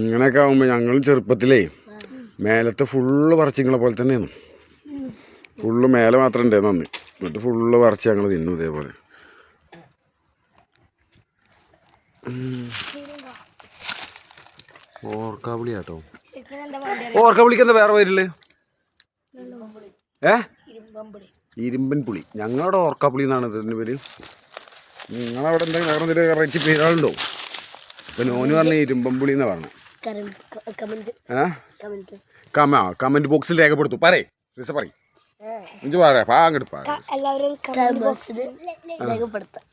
ഇങ്ങനെയൊക്കെ ആകുമ്പോൾ ഞങ്ങൾ ചെറുപ്പത്തിലേ മേലത്തെ ഫുള്ള് പറിച്ചിങ്ങളെ പോലെ തന്നെയാണ് ഫുള്ള് മേലെ മാത്രം ഉണ്ടായിരുന്നു അന്ന്. എന്നിട്ട് ഫുള്ള് പറിച്ച് ഞങ്ങൾ തിന്നു ഇതേപോലെ. ഓർക്കാവിളി കേട്ടോ ഓർക്കാവിളിക്ക് എന്താ വേറെ പേരില്ലേ ഏ? ഇരുമ്പൻ പുളി ഞങ്ങളുടെ ഓർക്കാപ്പുളി എന്നാണ് ഇതിന്റെ പേര്. നിങ്ങളവിടെ എന്തെങ്കിലും വേറെ എന്തെങ്കിലും വെറൈറ്റി പേരുകളുണ്ടോ? ഇപ്പൊ നോന് പറഞ്ഞ ഇരുമ്പൻ പുളി എന്ന് പറഞ്ഞത് കമന്റ് ബോക്സിൽ രേഖപ്പെടുത്തു. പറയേ റിസ പറയും. ഇഞ്ച് പറയാ പാ അങ്ങോട്ട് പാ. എല്ലാവരും കമന്റ് ബോക്സിൽ രേഖപ്പെടുത്താം.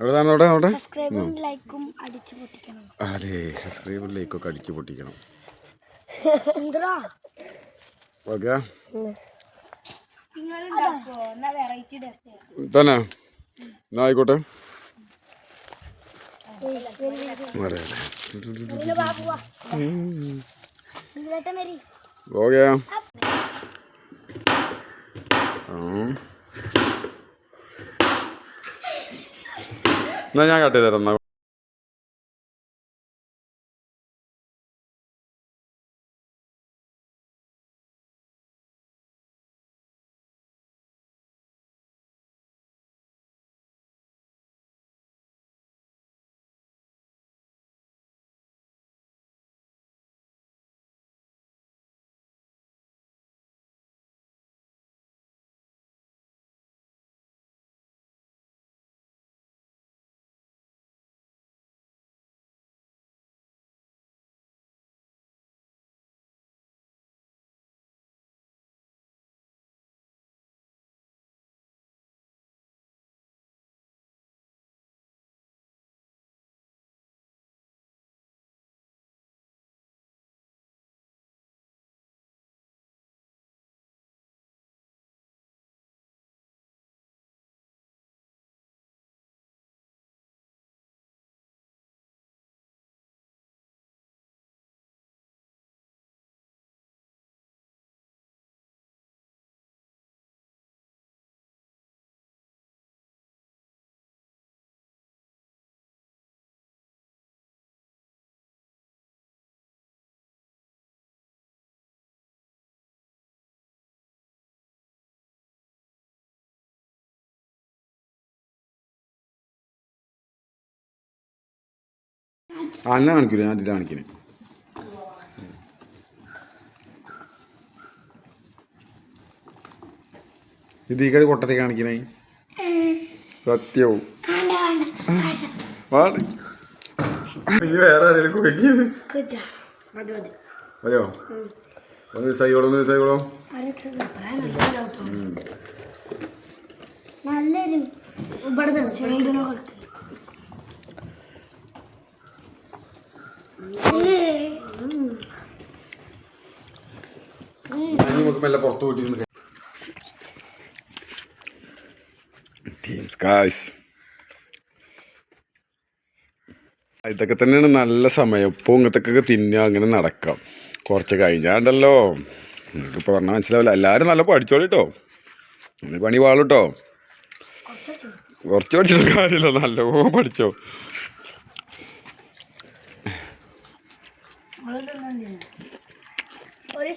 എവിടെയാണ് സബ്സ്ക്രൈബും ലൈക്കും അടിച്ചു പൊട്ടിക്കണം. അതെ സബ്സ്ക്രൈബറിലേക്കൊക്കെ അടിച്ചു പൊട്ടിക്കണം. ഓക്കെ. തന്നെ. എന്നാ ആയിക്കോട്ടെ. അതെ गया എന്നാ ഞാൻ കട്ട് ചെയ്ത് തരാം എന്നാ അന്ന കാണിക്കൂല ഞാൻ ഇതിൽ കാണിക്കുന്നത് ഇത് ഈ കടി കൊട്ടത്തെ കാണിക്കണേ സത്യവും വേറെ ആരെങ്കിലും മതി അതെയോ നല്ലൊരു നമുക്ക് മെല്ലെ പുറത്ത് പോയിട്ട് ടീംസ് കായ്സ് ഇതൊക്കെ തന്നെയാണ് നല്ല സമയം. ഇപ്പോൾ ഇങ്ങനത്തൊക്കെ തിന്നുക അങ്ങനെ നടക്കാം. കുറച്ച് കഴിഞ്ഞാണ്ടല്ലോ. നിങ്ങൾക്കിപ്പോൾ പറഞ്ഞാൽ മനസ്സിലാവില്ല. എല്ലാവരും നല്ല പഠിച്ചോളൂ കേട്ടോ ഇനി പണി വാളു കേട്ടോ കുറച്ച് പഠിച്ചിട്ട് കാര്യമില്ല. നല്ലോണം പഠിച്ചോ. ഒരു.